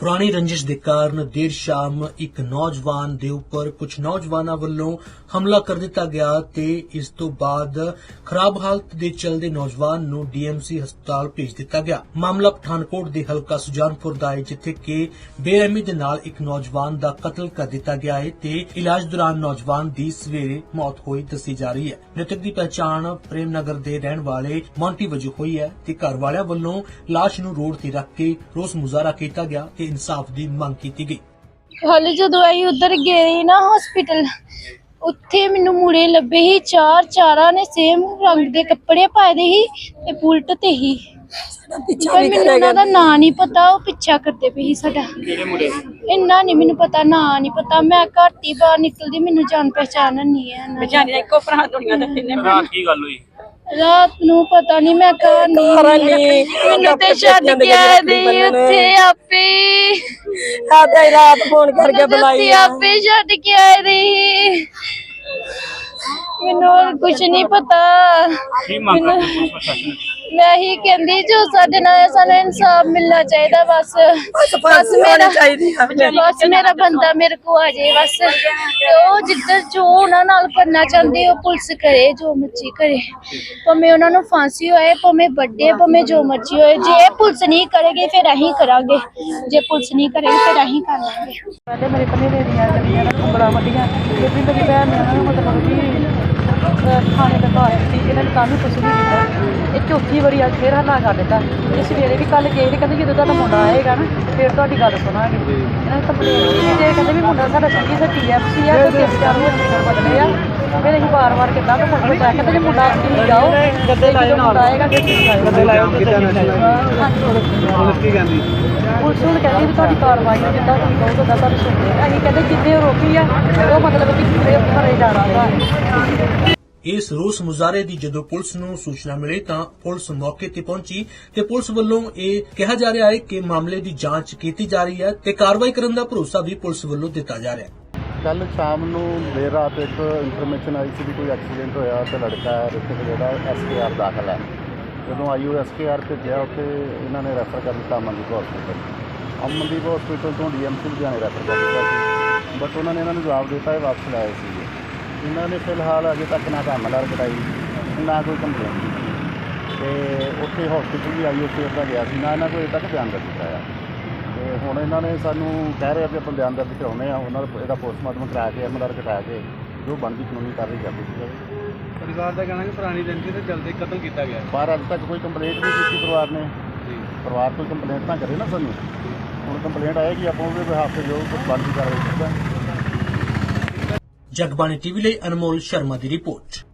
ਪੁਰਾਣੀ ਰੰਜਿਸ਼ ਦੇ ਕਾਰਨ ਦੇਰ ਸ਼ਾਮ ਇੱਕ ਨੌਜਵਾਨ ਦੇ ਉੱਪਰ ਕੁਝ ਨੌਜਵਾਨਾਂ ਵੱਲੋਂ ਹਮਲਾ ਕਰ ਦਿੱਤਾ ਗਿਆ ਤੇ ਇਸ ਤੋਂ ਬਾਅਦ ਖਰਾਬ ਹਾਲਤ ਦੇ ਚਲਦੇ ਨੌਜਵਾਨ ਨੂੰ ਡੀਐਮਸੀ ਹਸਪਤਾਲ ਭੇਜ ਦਿੱਤਾ ਗਿਆ। ਮਾਮਲਾ ਪਠਾਨਕੋਟ ਦੇ ਹਲਕਾ ਸੁਜਾਨਪੁਰ ਦਾ ਹੈ, ਜਿੱਥੇ ਕਿ ਬੇਰਹਿਮੀ ਦੇ ਨਾਲ ਇੱਕ ਨੌਜਵਾਨ ਦਾ ਕਤਲ ਕਰ ਦਿੱਤਾ ਗਿਆ ਹੈ ਤੇ ਇਲਾਜ ਦੌਰਾਨ ਨੌਜਵਾਨ ਦੀ ਸਵੇਰੇ ਮੌਤ ਹੋਈ ਦੱਸੀ ਜਾ ਰਹੀ ਹੈ। ਮ੍ਰਿਤਕ ਦੀ ਪਛਾਣ ਪ੍ਰੇਮ ਨਗਰ ਦੇ ਰਹਿਣ ਵਾਲੇ ਮੌਂਟੀ ਵਜੋਂ ਹੋਈ ਹੈ ਤੇ ਘਰ ਵਾਲਿਆਂ ਵੱਲੋਂ ਲਾਸ਼ ਨੂੰ ਰੋਡ ਤੇ ਰੱਖ ਕੇ ਰੋਸ ਮੁਜ਼ਾਹਰਾ ਕੀਤਾ ਗਿਆ ਤੇ ਇਨਸਾਫ ਦੀ ਮੰਗ ਕੀਤੀ ਗਈ। ਹਾਲੇ ਜਦੋਂ ਅਸੀਂ ਉਧਰ ਗਏ ਨਾ ਹਸਪੀਟਲ ਉੱਥੇ ਮੈਨੂੰ ਮੁੰਡੇ ਲੱਭੇ ਸੀ ਚਾਰ ਚਾਰਾਂ ਨੇ ਸੇਮ ਰੰਗ ਦੇ ਕੱਪੜੇ ਪਾਏ ਦੇ ਸੀ ਤੇ ਬੁਲਟ ਤੇ ਹੀ ਪਰ ਮੈਨੂੰ ਉਹਨਾਂ ਦਾ ਨਾਂ ਨਹੀਂ ਪਤਾ ਉਹ ਪਿੱਛਾ ਕਰਦੇ ਪਏ ਸੀ ਸਾਡਾ। ਕਿਹੜੇ ਮੁੰਡੇ? ਇੰਨਾ ਨਹੀਂ ਮੈਨੂੰ ਪਤਾ ਨਾਂ ਨਹੀਂ ਪਤਾ। ਮੈਂ ਘੱਟ ਹੀ ਬਾਹਰ ਨਿਕਲਦੀ ਮੈਨੂੰ ਜਾਣ ਪਹਿਚਾਨ ਨਹੀਂ ਹੈ ਦੀ। ਵਿਚਾਰੀ ਇੱਕੋ ਭਰਾ ਦੁਨੀਆ ਦੇ ਤਿੰਨੇ ਰਾਤ ਕੀ ਗੱਲ ਹੋਈ? ਰਾਤ ਨੂੰ ਪਤਾ ਨਹੀਂ ਮੈਂ ਘਰ ਨਹੀਂ ਮੈਨੂੰ ਤੇ ਛੱਡ ਬੱਚਿਆਂ ਦੇ ਕੇ। ਉੱਥੇ ਆਪੇ। ਆਦੇ ਰਾਤ ਫੋਨ ਕਰਕੇ ਬੁਲਾਈ ਆਪੇ ਛੱਡ ਕੇ ਆਏ ਦੇ। ਮੈਨੂੰ ਕੁਝ ਨਹੀਂ ਪਤਾ। ਕੀ ਪੁਲਿਸ ਪ੍ਰਸ਼ਾਸਨ ਮੈਂ ਹੀ ਕਹਿੰਦੀ ਜੋ ਸਾਡੇ ਨਾਲ ਸਾਨੂੰ ਇਨਸਾਫ ਮਿਲਣਾ ਚਾਹੀਦਾ ਬਸ। ਬਸ ਹੋਣੀ ਚਾਹੀਦੀ ਬਸ ਮੇਰਾ ਬੰਦਾ ਮੇਰੇ ਕੋ ਆ ਜਾਏ ਬਸ। ਤੇ ਉਹ ਜਿੱਦਾਂ ਜੋ ਉਹਨਾਂ ਨਾਲ ਕਰਨਾ ਚਾਹੁੰਦੇ ਉਹ ਪੁਲਿਸ ਕਰੇ ਜੋ ਮਰਜ਼ੀ ਕਰੇ। ਭਾਵੇਂ ਉਹਨਾਂ ਨੂੰ ਫਾਂਸੀ ਹੋਏ ਭਾਵੇਂ ਵੱਡੇ ਭਾਵੇਂ ਜੋ ਮਰਜ਼ੀ ਹੋਏ। ਜੇ ਪੁਲਿਸ ਨਹੀਂ ਕਰੇਗੀ ਫਿਰ ਅਸੀਂ ਕਰਾਂਗੇ। ਜੇ ਪੁਲਿਸ ਨਹੀਂ ਕਰੇਗੀ ਫਿਰ ਅਸੀਂ ਕਰ ਲਾਂਗੇ। ਪਹਿਲੇ ਮੇਰੇ ਭਨੇਰੇ ਦੀਆਂ ਗੱਡੀਆਂ ਬੜਾ ਵੱਡੀਆਂ ਵੀ ਮੇਰੀ ਭੈਣ ਨੇ ਉਹਨਾਂ ਨੂੰ ਮਤਲਬ ਕਿ ਥਾਣੇ ਦਾ ਘਰ ਸੀ ਇਹਨਾਂ ਨੇ ਕਾਹਨੂੰ ਕੁਛ ਨਹੀਂ ਕੀਤਾ ਚੌਥੀ ਵਾਰੀ ਅੱਜ ਫੇਰ ਹੱਲਾ ਕਰ ਦਿੱਤਾ। ਇਹ ਸਵੇਰੇ ਵੀ ਕੱਲ ਗਏ ਨੇ ਕਹਿੰਦੇ ਜਦੋਂ ਤੁਹਾਡਾ ਮੁੰਡਾ ਆਏਗਾ ਨਾ ਫਿਰ ਤੁਹਾਡੀ ਗੱਲ ਸੁਣਾਂਗੇ। ਇਹਨਾਂ ਨੇ ਕੰਪਲੇਂਟ ਕੀਤੀ ਤੇ ਕਹਿੰਦੇ ਵੀ ਮੁੰਡਾ ਸਾਡਾ ਸੰਗੀ ਦਾ ਟੀਐਫਸੀ ਆ ਤੇ ਤਿੰਨ ਚਾਰ ਹਸਪੀਟਲ ਬਦਲੇ ਆ। ਫਿਰ ਅਸੀਂ ਵਾਰ-ਵਾਰ ਕਿੱਦਾਂ ਤੋਂ ਮੁੰਡੇ ਜਾ ਕਹਿੰਦੇ ਜੇ ਮੁੰਡਾ ਤੁਸੀਂ ਜਾਓ ਗੱਦੇ ਲਾਇਓ ਮੁੰਡਾ ਆਏਗਾ ਆਏਗਾ ਗੱਦੇ ਲਾਇਓ। ਪੁਲਿਸ ਕੀ ਕਹਿੰਦੀ? ਪੁਲਿਸ ਹੁਣ ਕਹਿੰਦੀ ਵੀ ਤੁਹਾਡੀ ਕਾਰਵਾਈ ਜਿੱਦਾਂ ਤੁਸੀਂ ਕਹੋਗੇ ਉਦਾਂ ਤੁਹਾਨੂੰ ਸੁਣਦੇ ਅਸੀਂ ਕਹਿੰਦੇ ਜਿੱਦੇ ਉਹ ਰੋਕੀ ਆ ਉਹ ਮਤਲਬ ਕਿ ਪੂਰੇ ਭਰੇ ਜਾਣਾ ਵਾ। ਇਸ ਰੋਸ ਮੁਜ਼ਾਹਰੇ ਦੀ ਜਦੋਂ ਪੁਲਿਸ ਨੂੰ ਸੂਚਨਾ ਮਿਲੀ ਤਾਂ ਪੁਲਿਸ ਮੌਕੇ ਤੇ ਪਹੁੰਚੀ ਤੇ ਪੁਲਿਸ ਵੱਲੋਂ ਇਹ ਕਿਹਾ ਜਾ ਰਿਹਾ ਹੈ ਕਿ ਮਾਮਲੇ ਦੀ ਜਾਂਚ ਕੀਤੀ ਜਾ ਰਹੀ ਹੈ ਤੇ ਕਾਰਵਾਈ ਕਰਨ ਦਾ ਭਰੋਸਾ ਵੀ ਪੁਲਿਸ ਵੱਲੋਂ ਦਿੱਤਾ ਜਾ ਰਿਹਾ ਹੈ। ਕੱਲ ਸ਼ਾਮ ਨੂੰ ਦੇਰ ਰਾਤ ਇੱਕ ਇਨਫੋਰਮੇਸ਼ਨ ਆਈ ਸੀ ਵੀ ਕੋਈ ਐਕਸੀਡੈਂਟ ਹੋਇਆ ਤੇ ਲੜਕਾ ਰਿਸ਼ਤੇ ਜਿਹੜਾ ਐਸਕੇਆਰ ਦਾਖਲ ਹੈ। ਜਦੋਂ ਆਈਓ ਐਸਕੇਆਰ ਭੇਜਿਆ ਉੱਥੇ ਇਹਨਾਂ ਨੇ ਰੈਫਰ ਕਰ ਦਿੱਤਾ ਅਮਨਦੀਪ ਹਸਪੀਟਲ ਅਮਨਦੀਪ ਹਸਪੀਟਲ ਤੋਂ ਡੀਐਮਸੀ ਲੁਧਿਆਣੇ ਰੈਫਰ ਕਰ ਦਿੱਤਾ ਸੀ। ਬਟ ਉਹਨਾਂ ਨੇ ਇਹਨਾਂ ਨੂੰ ਜਵਾਬ ਦਿੱਤਾ, ਇਹ ਵਾਪਸ ਲਾਇਆ ਸੀ। ਇਹਨਾਂ ਨੇ ਫਿਲਹਾਲ ਅਜੇ ਤੱਕ ਨਾ ਤਾਂ ਹਮਲਾਰ ਕਟਾਈ ਨਾ ਕੋਈ ਕੰਪਲੇਂਟ ਤੇ ਉੱਥੇ ਹਸਪੀਟਲ ਵੀ ਆਈਓ ਸੇਫ ਦਾ ਗਿਆ ਸੀ। ਨਾ ਇਹਨਾਂ ਕੋਈ ਅਜੇ ਤੱਕ ਬਿਆਨ ਦਰਜ ਕੀਤਾ ਆ। ਤੇ ਹੁਣ ਇਹਨਾਂ ਨੇ ਸਾਨੂੰ ਕਹਿ ਰਹੇ ਆ ਵੀ ਆਪਾਂ ਬਿਆਨ ਦਰਜ ਕਰਾਉਣੇ ਆ ਉਹਨਾਂ ਦਾ ਇਹਦਾ ਪੋਸਟਮਾਰਟਮ ਕਰਾ ਕੇ ਐਮਐਲਆਰ ਕਟਾ ਕੇ ਜੋ ਬਣਦੀ ਕਾਨੂੰਨੀ ਕਾਰਵਾਈ ਕਰ ਦਿੱਤੀ ਜਾਵੇ ਪਰਿਵਾਰ ਦਾ ਕਹਿਣਾ ਕਿ ਪੁਰਾਣੀ ਰੰਜੀ ਤੇ ਜਲਦੀ ਕਤਲ ਕੀਤਾ ਗਿਆ। ਪਰ ਅੱਜ ਤੱਕ ਕੋਈ ਕੰਪਲੇਂਟ ਨਹੀਂ ਕੀਤੀ ਪਰਿਵਾਰ ਨੇ। ਪਰਿਵਾਰ ਕੋਈ ਕੰਪਲੇਂਟ ਤਾਂ ਕਰੇ ਨਾ ਸਾਨੂੰ। ਹੁਣ ਕੰਪਲੇਂਟ ਆਏਗੀ ਆਪਾਂ ਉਹਦੇ ਬਿਹਾਫ ਤੇ ਜੋ ਬਣਦੀ ਕਾਰਵਾਈ ਕਰਾਂਗੇ ਜਗਬਾਣੀ ਟੀਵੀ ਲਈ ਅਨਮੋਲ ਸ਼ਰਮਾ ਦੀ ਰਿਪੋਰਟ।